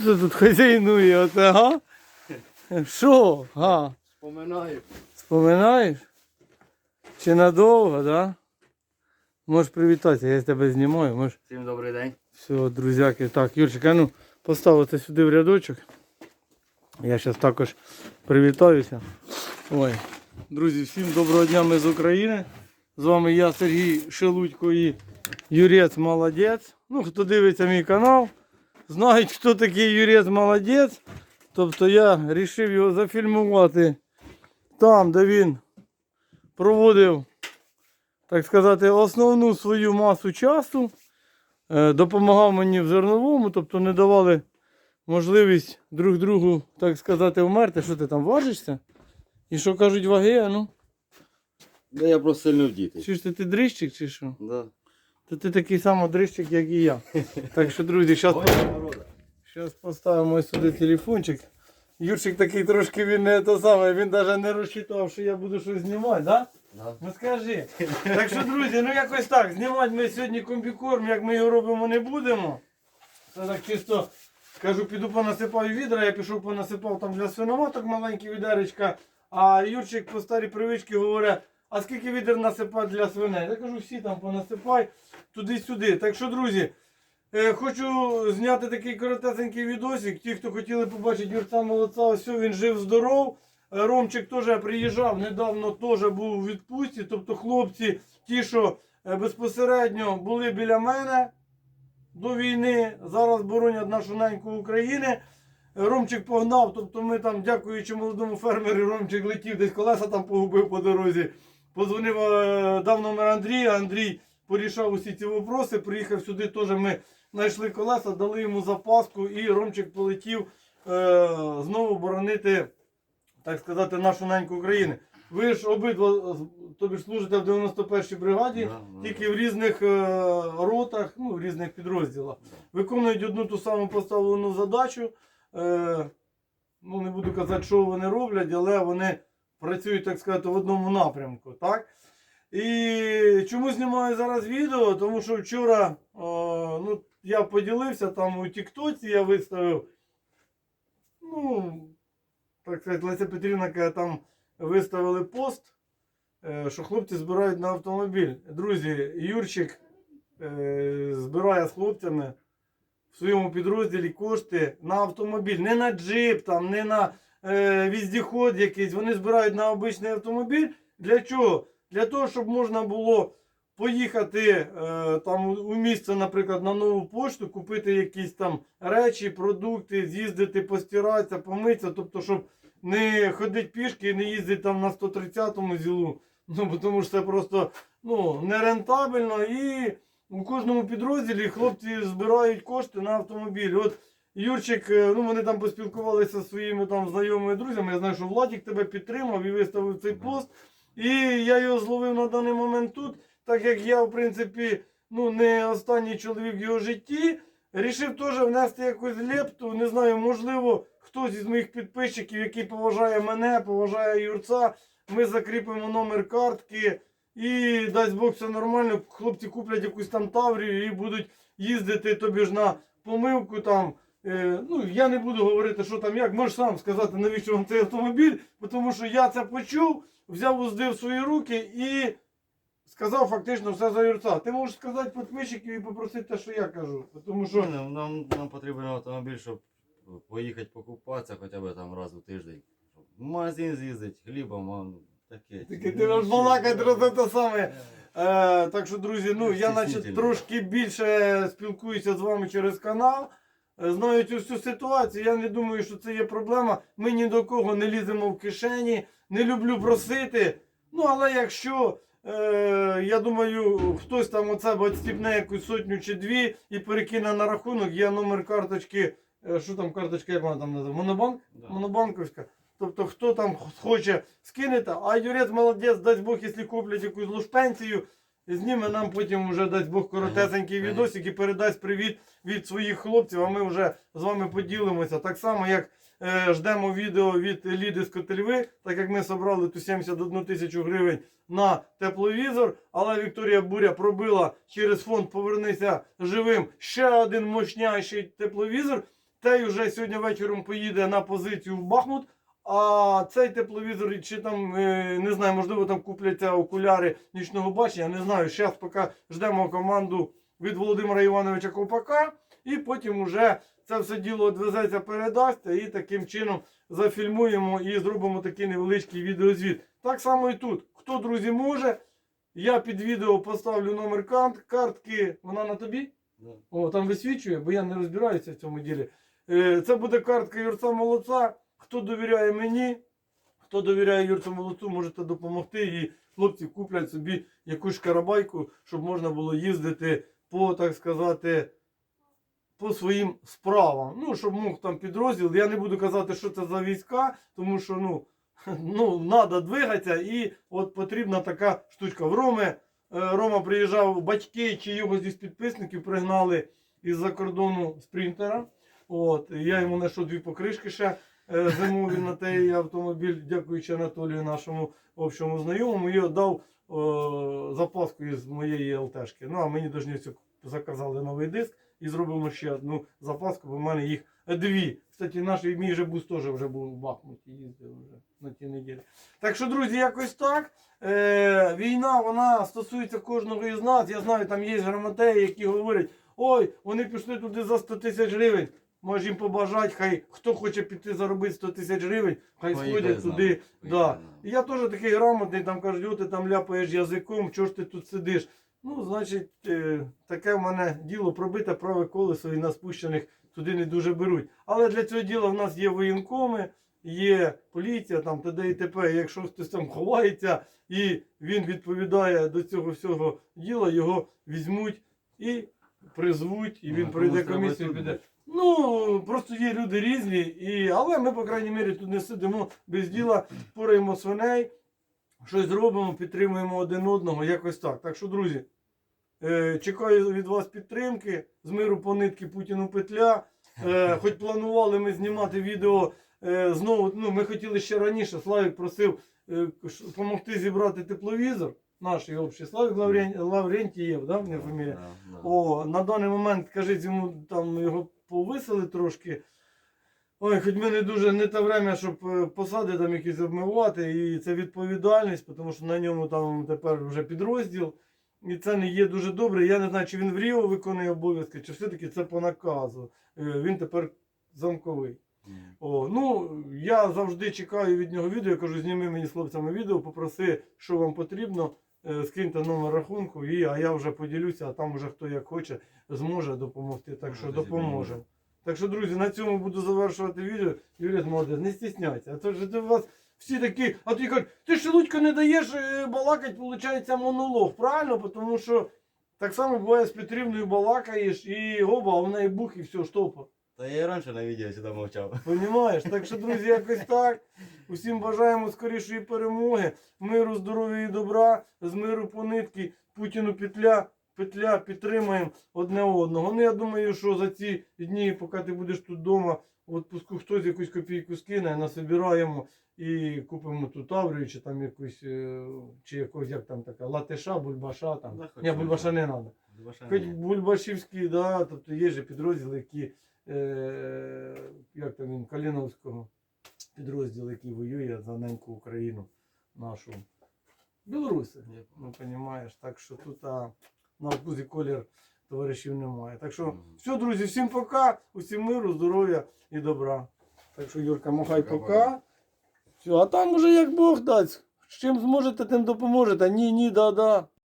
Хто тут хазяйнує оце, га? Що? Га? Поминаю. Споминаєш? Чи надовго, да? Можеш привітатися, я тебе знімаю, можеш. Всім добрий день. Все, друзяки. Так, Юрчик, а ну постав це сюди в рядочок. Я зараз також привітаюся. Ой. Друзі, всім доброго дня, ми з України. З вами я, Сергій Шелудько і Юрець Молодець. Ну, хто дивиться мій канал, знають, хто такий Юрець Молодець. Тобто я вирішив його зафільмувати там, де він проводив, так сказати, основну свою масу часу. Е, допомагав мені в зерновому, тобто не давали можливість друг другу, так сказати, вмерти. Що ти там важишся? І що кажуть ваги, а ну? Да я просто сильно вдітий. Чи ж ти, ти дрищик, чи що? Да. То ти такий самий дрищик, як і я. Так що, друзі, зараз поставимо сюди телефончик. Юрчик такий трошки він не то саме, він навіть не розчитав, що я буду щось знімати, да? Да. Ну скажи. Так що, друзі, ну якось так. Знімати ми сьогодні комбікорм, як ми його робимо, не будемо. Це так чисто кажу, піду понасипаю відра, я пішов понасипав там для свиноматок маленькі відеречка, а Юрчик по старій привичці говорить, а скільки відер насипати для свиней? Я кажу, всі там понасипай туди-сюди. Так що, друзі, е, хочу зняти такий коротесенький відосик. Ті, хто хотіли побачити Юрця молодця, ось він жив здоров. Е, Ромчик теж приїжджав, недавно теж був у відпустці. Тобто хлопці, ті, що е, безпосередньо були біля мене до війни, зараз боронять нашу неньку України. Ромчик погнав, тобто ми там, дякуючи молодому фермеру, Ромчик летів, десь колеса там погубив по дорозі. Позвонив, е, дав номер Андрія, Андрій порішав усі ці вопроси, приїхав сюди, теж ми знайшли колеса, дали йому запаску і Ромчик полетів е, знову боронити, так сказати, нашу неньку України. Ви ж обидва тобі ж служите в 91-й бригаді, да. тільки в різних е, ротах, ну, в різних підрозділах. Виконують одну ту саму поставлену задачу. Е, ну, не буду казати, що вони роблять, але вони працюють, так сказати, в одному напрямку. Так? І чому знімаю зараз відео? Тому що вчора е, ну, я поділився там у Тіктоці, я виставив. Ну, так сказати, Леся Петрівна каже, там виставили пост, е, що хлопці збирають на автомобіль. Друзі, Юрчик е, збирає з хлопцями в своєму підрозділі кошти на автомобіль. Не на джип, там, не на е, віздіход якийсь. Вони збирають на обичний автомобіль. Для чого? Для того, щоб можна було поїхати е, там у- місце, наприклад, на нову пошту, купити якісь там речі, продукти, з'їздити, постиратися, помитися, тобто, щоб не ходити пішки і не їздити там на 130-му зілу. Ну, тому що це просто ну, нерентабельно і у кожному підрозділі хлопці збирають кошти на автомобіль. От Юрчик, е, ну вони там поспілкувалися зі своїми там знайомими друзями. Я знаю, що Владік тебе підтримав і виставив цей пост. І я його зловив на даний момент тут, так як я, в принципі, ну не останній чоловік в його житті. Рішив теж внести якусь лепту. Не знаю, можливо, хтось із моїх підписчиків, який поважає мене, поважає Юрця. Ми закріпимо номер картки. І дасть Бог все нормально. Хлопці куплять якусь там таврію і будуть їздити тобі ж на помилку там. Е, ну, я не буду говорити, що там як. Можеш сам сказати, навіщо вам цей автомобіль, тому що я це почув, взяв узди в свої руки і сказав фактично все за юрця. Ти можеш сказати підписчиків і попросити те, що я кажу. Тому що Нам, нам, нам потрібен автомобіль, щоб поїхати покупатися хоча б там раз у тиждень. В магазин з'їздити, хлібом, а, ну, таке. Таке ти можеш балакати про те саме. Е, так що, друзі, ну я наче трошки більше спілкуюся з вами через канал. Е, Знаю цю ситуацію. Я не думаю, що це є проблема. Ми ні до кого не ліземо в кишені, не люблю просити. Ну, але якщо е, я думаю, хтось там оце відстіпне якусь сотню чи дві і перекине на рахунок, є номер карточки. е, що там карточка, як вона там називається? Монобанк? Да. Монобанковська. Тобто, хто там хоче скинете, а Юрець молодець, дасть Бог, якщо куплять якусь лушпенцію, зніме нам потім вже дасть Бог коротесенький відосик і передасть привіт від своїх хлопців, а ми вже з вами поділимося. Так само, як е, ждемо відео від Ліди з Котельви, так як ми зібрали ту 71 тисячу гривень на тепловізор, але Вікторія Буря пробила через фонд Повернися живим ще один мощняйший тепловізор. той вже сьогодні вечором поїде на позицію в Бахмут. А цей тепловізор, чи там, е, не знаю, можливо, там купляться окуляри нічного бачення, не знаю. Зараз поки ждемо команду від Володимира Івановича Ковпака, і потім уже це все діло відвезеться, передасться, і таким чином зафільмуємо і зробимо такий невеличкий відеозвіт. Так само і тут. Хто, друзі, може, я під відео поставлю номер карт, картки, вона на тобі? Да. О, там висвічує, бо я не розбираюся в цьому ділі. Е, Це буде картка Юрця Молодця. Хто довіряє мені, хто довіряє Юрцю Молодцю, можете допомогти. І хлопці куплять собі якусь карабайку, щоб можна було їздити по, так сказати, по своїм справам. Ну, щоб мог там підрозділ. Я не буду казати, що це за війська, тому що ну, ну, треба двигатися, і от потрібна така штучка. В Роми е, Рома приїжджав, батьки чи його зі підписників пригнали із-за кордону спринтера. От, я йому знайшов дві покришки ще зимові на той автомобіль, дякуючи Анатолію, нашому общому знайомому, і віддав е, запаску із моєї ЛТшки. Ну, а мені дожнівці заказали новий диск і зробимо ще одну запаску, бо в мене їх дві. Кстати, наш мій же бус теж вже був в Бахмуті, їздив вже на ті неділі. Так що, друзі, якось так. Е, війна вона стосується кожного із нас. Я знаю, там є грамотеї, які говорять, ой, вони пішли туди за 100 тисяч гривень. Може їм побажати, хай хто хоче піти заробити 100 тисяч гривень, хай Поїхали сходять з нами, поїхали Да. з нами. І я теж такий грамотний, там кажуть, «О, ти там ляпаєш язиком, чого ж ти тут сидиш? Ну, значить, е, таке в мене діло пробите праве колесо і на спущених туди не дуже беруть. Але для цього діла в нас є воєнкоми, є поліція, там т.д. і т.п. Якщо хтось там ховається і він відповідає до цього всього діла, його візьмуть і призвуть, і він Ну, пройде треба комісію. Піде. Ну, просто є люди різні, і... але ми, по крайній мірі, тут не сидимо без діла, пораємо свиней, щось зробимо, підтримуємо один одного, якось так. Так що, друзі, е, чекаю від вас підтримки, з миру по нитки Путіну петля. Е, хоч планували ми знімати відео е, знову, ну, ми хотіли ще раніше, Славік просив е, допомогти зібрати тепловізор. Наш його общий Славік Лаврентієв, да, фамілія? Да, да. О, на даний момент, кажіть, йому там його повисили трошки. Ой, хоч ми не дуже не те время, щоб е, посади там якісь обмивати, і це відповідальність, тому що на ньому там тепер вже підрозділ. І це не є дуже добре. Я не знаю, чи він в Ріо виконує обов'язки, чи все-таки це по наказу. Е, Він тепер замковий. М. О, ну, я завжди чекаю від нього відео. Я кажу, зніми мені з хлопцями відео, попроси, що вам потрібно, скиньте номер рахунку, і, а я вже поділюся, а там вже хто як хоче, зможе допомогти. Так що Може, допоможемо. Так що, друзі, на цьому буду завершувати відео. Юрій молодець, не стісняйся. А то ж у вас всі такі, а ти кажуть, ти шелудько не даєш е, балакать, виходить, монолог. Правильно? Тому що так само буває з Петрівною балакаєш і оба, а в неї бух і все, штопа. Та я і раніше на відео сюди мовчав. Понімаєш? Так що, друзі, якось так. Усім бажаємо скорішої перемоги, миру, здоров'я і добра, з миру по нитки, Путіну петля, петля підтримаємо одне одного. Ну, я думаю, що за ці дні, поки ти будеш тут вдома, в отпуску хтось якусь копійку скине, насобираємо і купимо ту таврію, чи там якусь, е, чи якось, як там така, латиша, бульбаша там. Да, Ні, бульбаша не треба. Хоч. Бульбашівський, да, тобто є же підрозділи, які, е, як там він, Каліновського підрозділ, який воює за неньку Україну нашу. Білоруси, ну розумієш. Так що тут а, на вкусі колір товаришів немає. Так що, все, друзі, всім пока, усім миру, здоров'я і добра. Так що, Юрка, махай пока. Все, а там уже як Бог дасть. З чим зможете, тим допоможете. Ні, ні, да, да.